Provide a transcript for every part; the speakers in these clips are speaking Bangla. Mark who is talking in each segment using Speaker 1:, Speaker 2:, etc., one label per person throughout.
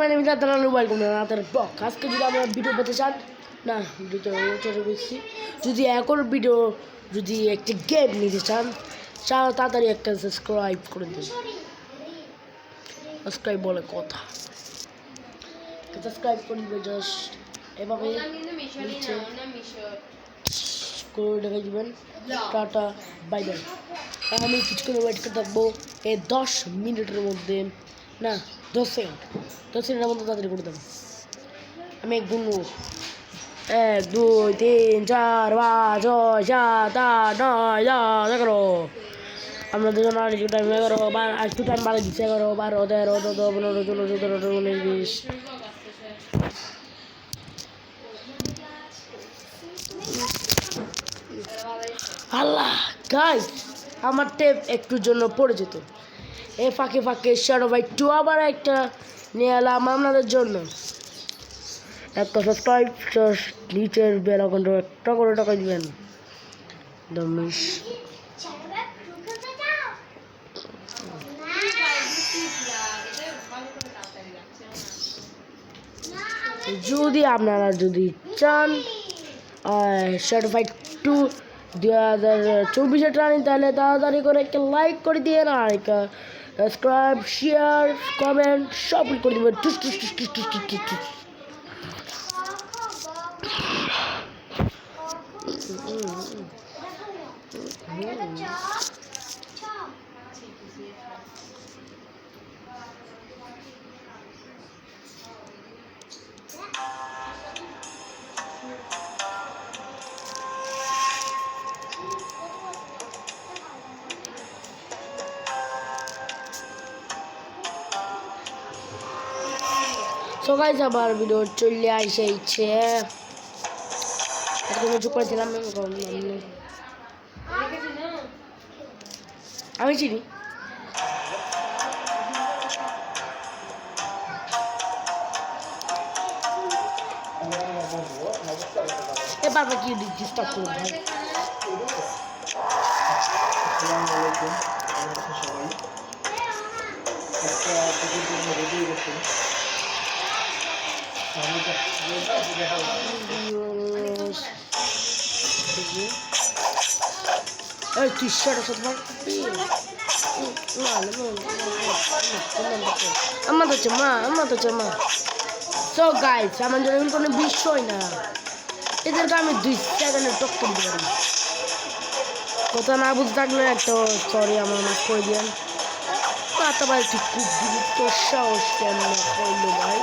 Speaker 1: আমার নাম দাদান ওয়েলকাম দাদার বক আজকে যদি আমরা ভিডিও পেতে চান না ভিডিওটা চলে বলছি যদি এখন ভিডিও যদি একটি গেম নিতে চান চাও তাড়াতাড়ি একটা সাবস্ক্রাইব করে দিন সাবস্ক্রাইব বলে কথা সাবস্ক্রাইব করে দিবে জাস্ট এভাবে নিচে করে রেখে দেবেন টাটা বাই বাই আমি করে ওয়েট করে থাকবো এই দশ মিনিটের মধ্যে না দশ সেকেন্ড দশ সেকেন্ডের মতো তাড়াতাড়ি করে দেবো আমি গুনবো এক দুই তিন চার পাঁচ ছয় সাত আট নয় দশ এগারো আমরা দুজন আর একটু টাইম এগারো বার আর একটু টাইম বারো দিচ্ছে এগারো বারো তেরো চোদ্দো পনেরো ষোলো সতেরো আঠারো উনিশ বিশ আল্লাহ গাই আমার টেপ একটুর জন্য পড়ে যেত এ ফাঁকে ফাঁকে শানো ভাই টু আবার একটা নিয়ে এলাম আপনাদের জন্য একটা সাবস্ক্রাইব নিচের বেল আইকনটা একটা করে টাকা দিবেন দমিশ যদি আপনারা যদি চান সার্টিফাইড টু দু হাজার চব্বিশে টানি তাহলে তাড়াতাড়ি করে একটা লাইক করে দিয়ে না একটা সাবস্ক্রাইব শেয়ার কমেন্ট সব করে দেবেন টুস টুস টুস টুস টুস টুস টুস টুস Mm-hmm. সবাই সবার ভিডিও চলে আইসাইছে এখন করেছিলাম আমি চিনি এবার কি ডিস্টার্ব করবো এই টি শার্ট আছে তোমার আমার তো হচ্ছে মা আমার তো হচ্ছে মা সো গাইজ আমার জন্য কোনো বিষয় না এদেরকে আমি দুই সেকেন্ডে টক্কর দিতে পারি কথা না বুঝতে থাকলে একটা সরি আমার মাফ করে দিলেন মাথা ভাই তুই খুব গুরুত্ব সাহস কেন করলো ভাই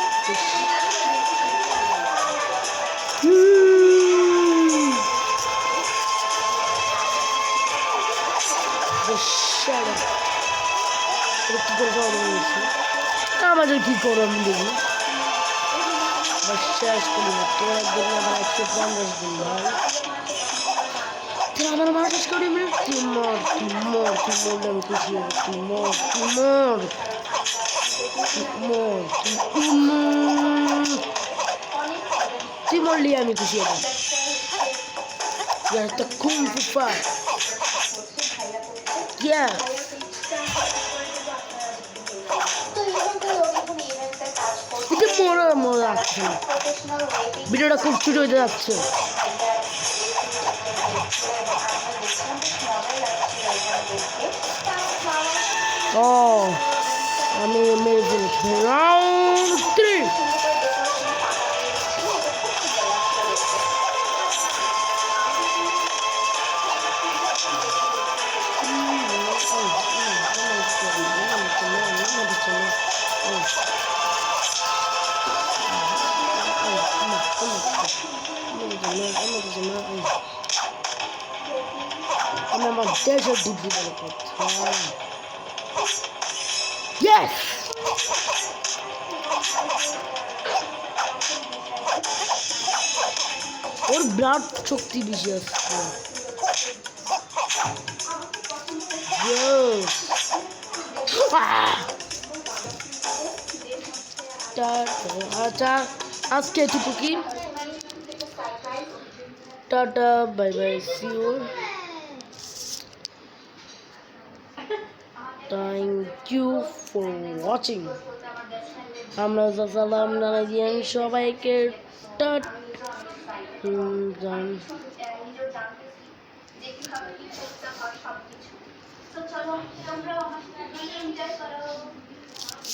Speaker 1: আমাদের কী করো আমি দেখি শেষ করি না তোরা দেখি আবার একশো পঞ্চাশ দিন ভাই আমার মার শেষ করি মিনিট তুই মর তুই মর তুই মরলে আমি খুশি হবো তুই মর তুই মর মর আমি খুশি হবো একটা খুব ফুপা Yeah. মোড়া মোড়া যাচ্ছে ভিডিওটা খুব ছোট হয়ে যাচ্ছে ও আমি মেরে ফেলেছি zaman ama bu zaman ama yes deja bu gibi harekat. Yes! और ब्राट çok delicious. Yes. আচ্ছা আজকে এটুকু কি tata bye bye sure thank you for watching আমরা সালাম জানাই সবাইকে টাট তো
Speaker 2: চলো আমরা এনজয় করো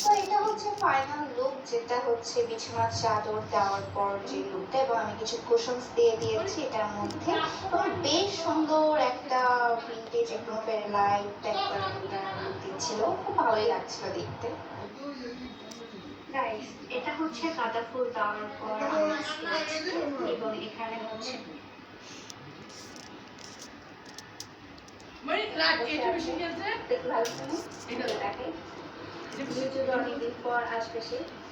Speaker 2: তো এটা হচ্ছে ফাইনাল লুক যেটা হচ্ছে বিছানার চাদর দেওয়ার পর যে লুকটা এবং আমি কিছু কুশনস দিয়ে দিয়েছি এটার মধ্যে এবং বেশ সুন্দর একটা ভিন্টেজ একদম লাইট লুক দিচ্ছিল খুব ভালোই লাগছিল দেখতে এটা হচ্ছে গাঁদা ফুল দেওয়ার পর এবং এখানে হচ্ছে মানে পর আসবে সে